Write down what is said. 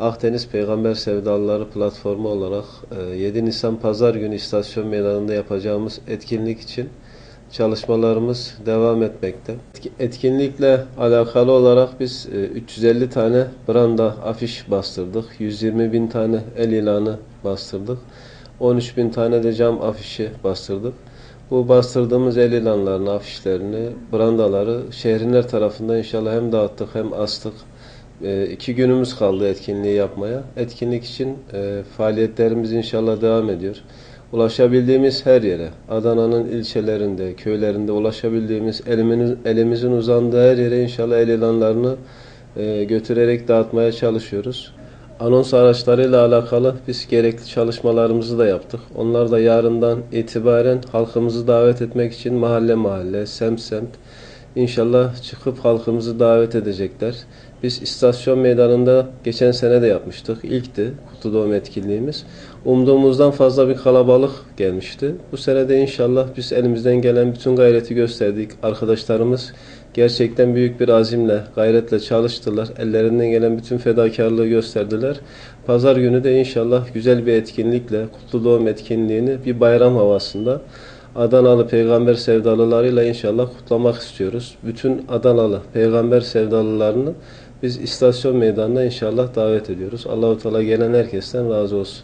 Akdeniz Peygamber Sevdalıları platformu olarak e, 7 Nisan Pazar günü istasyon meydanında yapacağımız etkinlik için çalışmalarımız devam etmekte. Etki- Etkinlikle alakalı olarak biz e, 350 tane branda afiş bastırdık. 120 bin tane el ilanı bastırdık. 13 bin tane de cam afişi bastırdık. Bu bastırdığımız el ilanlarını, afişlerini, brandaları şehrinler tarafından inşallah hem dağıttık hem astık. E, iki günümüz kaldı etkinliği yapmaya. Etkinlik için e, faaliyetlerimiz inşallah devam ediyor. Ulaşabildiğimiz her yere, Adana'nın ilçelerinde, köylerinde ulaşabildiğimiz elimizin, elimizin uzandığı her yere inşallah el ilanlarını e, götürerek dağıtmaya çalışıyoruz. Anons araçlarıyla alakalı biz gerekli çalışmalarımızı da yaptık. Onlar da yarından itibaren halkımızı davet etmek için mahalle mahalle, semt semt inşallah çıkıp halkımızı davet edecekler. Biz istasyon meydanında geçen sene de yapmıştık. İlkti kutu doğum etkinliğimiz. Umduğumuzdan fazla bir kalabalık gelmişti. Bu sene de inşallah biz elimizden gelen bütün gayreti gösterdik. Arkadaşlarımız gerçekten büyük bir azimle, gayretle çalıştılar. Ellerinden gelen bütün fedakarlığı gösterdiler. Pazar günü de inşallah güzel bir etkinlikle, kutlu doğum etkinliğini bir bayram havasında Adanalı peygamber sevdalılarıyla inşallah kutlamak istiyoruz. Bütün Adanalı peygamber sevdalılarını biz istasyon meydanına inşallah davet ediyoruz. Allahu Teala gelen herkesten razı olsun.